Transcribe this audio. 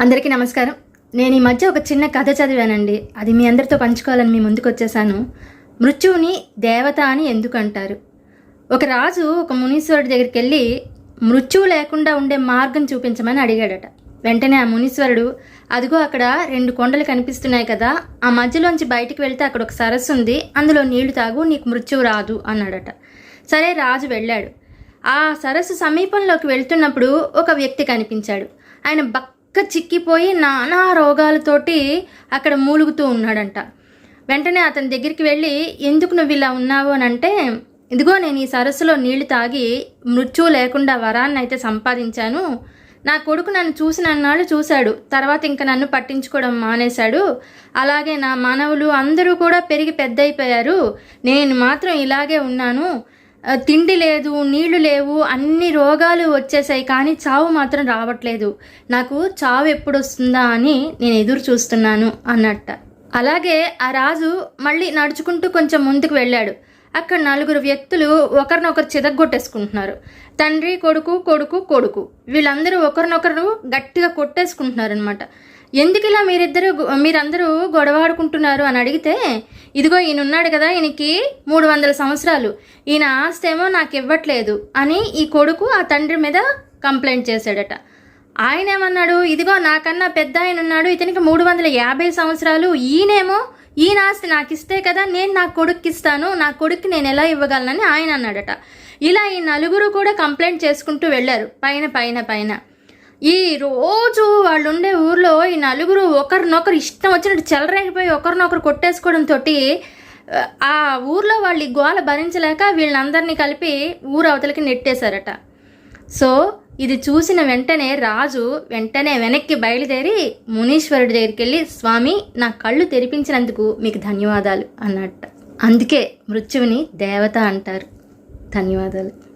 అందరికీ నమస్కారం. నేను ఈ మధ్య ఒక చిన్న కథ చదివానండి. అది మీ అందరితో పంచుకోవాలని మీ ముందుకు వచ్చేసాను. మృత్యువుని దేవత అని ఎందుకు అంటారు ఒక రాజు ఒక మునీశ్వరుడి దగ్గరికి వెళ్ళి మృత్యువు లేకుండా ఉండే మార్గం చూపించమని అడిగాడట. వెంటనే ఆ మునీశ్వరుడు అదిగో అక్కడ రెండు కొండలు కనిపిస్తున్నాయి కదా ఆ మధ్యలోంచి బయటికి వెళ్తే అక్కడ ఒక సరస్సు ఉంది అందులో నీళ్ళు తాగు నీకు మృత్యువు రాదు అన్నాడట. సరే రాజు వెళ్ళాడు. ఆ సరస్సు సమీపంలోకి వెళ్తున్నప్పుడు ఒక వ్యక్తి కనిపించాడు. ఆయన బక్క చిక్కిపోయి నానా రోగాలతోటి అక్కడ మూలుగుతూ ఉన్నాడంట. వెంటనే అతని దగ్గరికి వెళ్ళి ఎందుకు నువ్వు ఇలా ఉన్నావు? అని అంటే ఇదిగో నేను ఈ సరస్సులో నీళ్ళు తాగి మృత్యువు లేకుండా వరాన్ని అయితే సంపాదించాను. నా కొడుకు నన్ను చూసిన అన్నాళ్ళు చూశాడు. తర్వాత ఇంకా నన్ను పట్టించుకోవడం మానేశాడు. అలాగే నా మానవులు అందరూ కూడా పెరిగి పెద్దయిపోయారు. నేను మాత్రం ఇలాగే ఉన్నాను. తిండి లేదు నీళ్ళు లేవు అన్ని రోగాలు వచ్చేసాయి కానీ చావు మాత్రం రావట్లేదు. నాకు చావు ఎప్పుడు వస్తుందా అని నేను ఎదురు చూస్తున్నాను అన్నట్ట. అలాగే ఆ రాజు మళ్ళీ నడుచుకుంటూ కొంచెం ముందుకు వెళ్ళాడు. అక్కడ నలుగురు వ్యక్తులు ఒకరినొకరు చిదగొట్టేసుకుంటున్నారు తండ్రి కొడుకు కొడుకు కొడుకు. వీళ్ళందరూ ఒకరినొకరు గట్టిగా కొట్టేసుకుంటున్నారు అనమాట ఎందుకు ఇలా మీరిద్దరు మీరందరూ గొడవాడుకుంటున్నారు అని అడిగితే ఇదిగో ఈయన ఉన్నాడు కదా ఈయనకి మూడు వందల సంవత్సరాలు. ఈయన ఆస్తి ఏమో నాకు ఇవ్వట్లేదు అని ఈ కొడుకు ఆ తండ్రి మీద కంప్లైంట్ చేశాడట. ఆయన ఏమన్నాడు ఇదిగో నాకన్నా పెద్ద ఆయన ఉన్నాడు ఇతనికి మూడు వందల యాభై సంవత్సరాలు ఈయనేమో ఈయన ఆస్తి నాకు ఇస్తే కదా నేను నా కొడుక్కి ఇస్తాను నా కొడుక్కి నేను ఎలా ఇవ్వగలనని ఆయన అన్నాడట ఇలా ఈ నలుగురు కూడా కంప్లైంట్ చేసుకుంటూ వెళ్ళారు పైన పైన పైన. ఈ రోజు వాళ్ళు ఉండే ఊర్లో ఈ నలుగురు ఒకరినొకరు ఇష్టం వచ్చినట్టు చెలరేగిపోయి ఒకరినొకరు కొట్టేసుకోవడంతో ఆ ఊర్లో వాళ్ళు ఈ గోల భరించలేక వీళ్ళందరినీ కలిపి ఊరు అవతలకి నెట్టేశారట. సో ఇది చూసిన వెంటనే రాజు వెంటనే వెనక్కి బయలుదేరి మునీశ్వరుడి దగ్గరికి వెళ్ళి స్వామి నా కళ్ళు తెరిపించినందుకు మీకు ధన్యవాదాలు అన్నట్ట. అందుకే మృత్యువుని దేవత అంటారు. ధన్యవాదాలు.